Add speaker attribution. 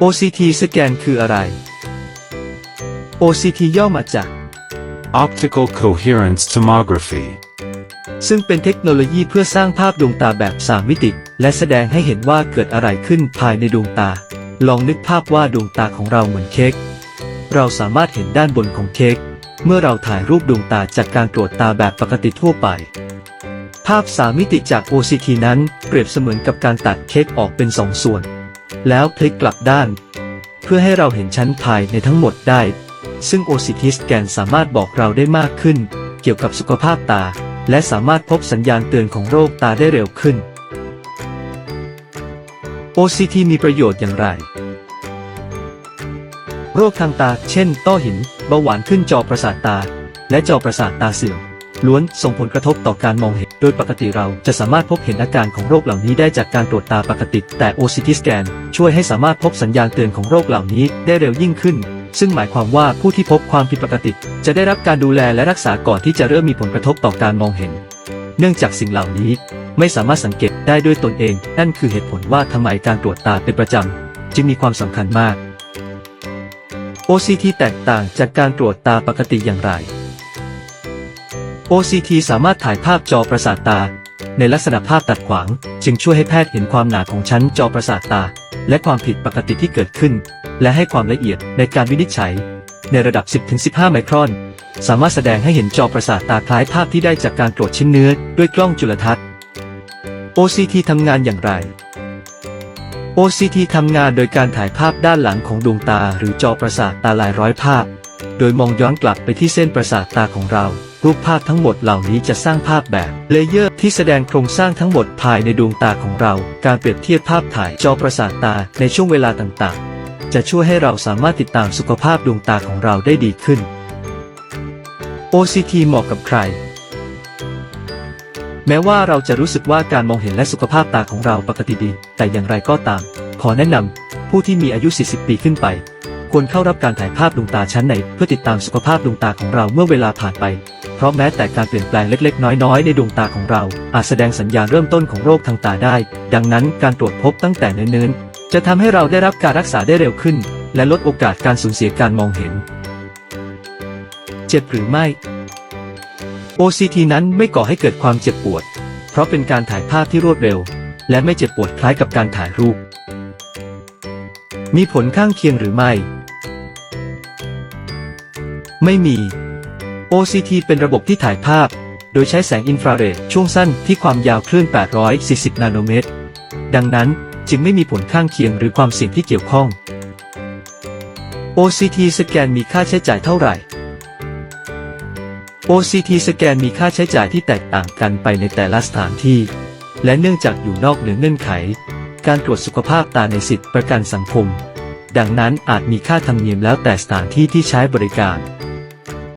Speaker 1: OCT สแกนคืออะไร OCT ย่อมาจาก
Speaker 2: Optical Coherence Tomography.
Speaker 1: ซึ่งเป็นเทคโนโลยีเพื่อสร้างภาพดวงตาแบบ 3 มิติ และแสดงให้เห็นว่าเกิดอะไรขึ้นภายในดวงตา ลองนึกภาพว่าดวงตาของเราเหมือนเค้ก เราสามารถเห็นด้านบนของเค้ก เมื่อเราถ่ายรูปดวงตาจากการตรวจตาแบบปกติทั่วไป ภาพ 3 มิติจาก OCT นั้นเปรียบเสมือนกับการตัดเค้กออกเป็นสองส่วน แล้วพลิกกลับด้าน เพื่อให้เราเห็นชั้นภายในทั้งหมดได้ ซึ่ง OCT สแกนสามารถบอกเราได้มากขึ้น เกี่ยวกับสุขภาพตา และสามารถพบสัญญาณเตือนของโรคตาได้เร็วขึ้น OCT มีประโยชน์อย่างไร โรคทางตา เช่น ต้อหิน เบาหวานขึ้นจอประสาทตา และจอประสาทตาเสื่อม ล้วนส่งผลกระทบต่อการมองเห็น โดยปกติเราจะสามารถพบเห็นอาการของโรคเหล่านี้ได้จากการตรวจตาปกติ แต่ OCT สแกนช่วยให้สามารถพบสัญญาณเตือนของโรคเหล่านี้ได้เร็วยิ่งขึ้น ซึ่งหมายความว่าผู้ที่พบความผิดปกติ จะได้รับการดูแลและรักษาก่อนที่จะเริ่มมีผลกระทบต่อการมองเห็น เนื่องจากสิ่งเหล่านี้ไม่สามารถสังเกตได้ด้วยตนเอง นั่นคือเหตุผลว่าทำไมการตรวจตาเป็นประจำจึงมีความสำคัญมาก OCT แตกต่างจากการตรวจตาปกติอย่างไร OCT สามารถถ่ายภาพจอประสาทตา ในลักษณะภาพตัดขวาง จึงช่วยให้แพทย์เห็นความหนาของชั้นจอประสาทตา และความผิดปกติที่เกิดขึ้น และให้ความละเอียดในการวินิจฉัย ในระดับ 10-15 ไมครอน สามารถแสดงให้เห็นจอประสาทตาคล้ายภาพที่ได้จากการตรวจชิ้นเนื้อด้วยกล้องจุลทรรศน์ OCT ทำงานอย่างไร OCT ทำงานโดยการถ่ายภาพด้านหลังของดวงตาหรือจอประสาทตาหลายร้อยภาพ โดยมองย้อนกลับไปที่เส้นประสาทตาของเรา รูปภาพทั้งหมดเหล่านี้จะสร้างภาพแบบเลเยอร์ที่แสดงโครงสร้างทั้งหมดภายในดวงตาของเรา การเปรียบเทียบภาพถ่ายจอประสาทตาในช่วงเวลาต่างๆ จะช่วยให้เราสามารถติดตามสุขภาพดวงตาของเราได้ดีขึ้น OCT เหมาะกับใคร แม้ว่าเราจะรู้สึกว่าการมองเห็นและสุขภาพตาของเราปกติดี แต่อย่างไรก็ตาม ขอแนะนำผู้ที่มีอายุ 40 ปีขึ้นไปควรเข้ารับการถ่ายภาพดวงตาชั้นในเพื่อติดตามสุขภาพดวงตาของเราเมื่อเวลาผ่านไป ราะแม้แต่การเปลี่ยนแปลงเล็ก ๆ น้อย ๆ ในดวงตาของเรา อาจแสดงสัญญาณเริ่มต้นของโรคทางตาได้ ดังนั้นการตรวจพบตั้งแต่เนิ่นๆ จะทำให้เราได้รับการรักษาได้เร็วขึ้น และลดโอกาสการสูญเสียการมองเห็น เจ็บหรือไม่ OCT นั้นไม่ก่อให้เกิดความเจ็บปวด เพราะเป็นการถ่ายภาพที่รวดเร็ว และไม่เจ็บปวดคล้ายกับการถ่ายรูป มีผลข้างเคียงหรือไม่ ไม่มี OCT เป็นระบบที่ถ่ายภาพ โดยใช้แสงอินฟราเรดช่วงสั้นที่ความยาวคลื่น 840 นาโนเมตร ดังนั้นจึงไม่มีผลข้างเคียงหรือความเสี่ยงที่เกี่ยวข้อง OCT สแกนมีค่าใช้จ่ายเท่าไหร่ OCT สแกนมีค่าใช้จ่ายที่แตกต่างกันไปในแต่ละสถานที่ และเนื่องจากอยู่นอกเหนือเงื่อนไข การตรวจสุขภาพตาในสิทธิประกันสังคม ดังนั้นอาจมีค่าธรรมเนียมแล้วแต่สถานที่ที่ใช้บริการ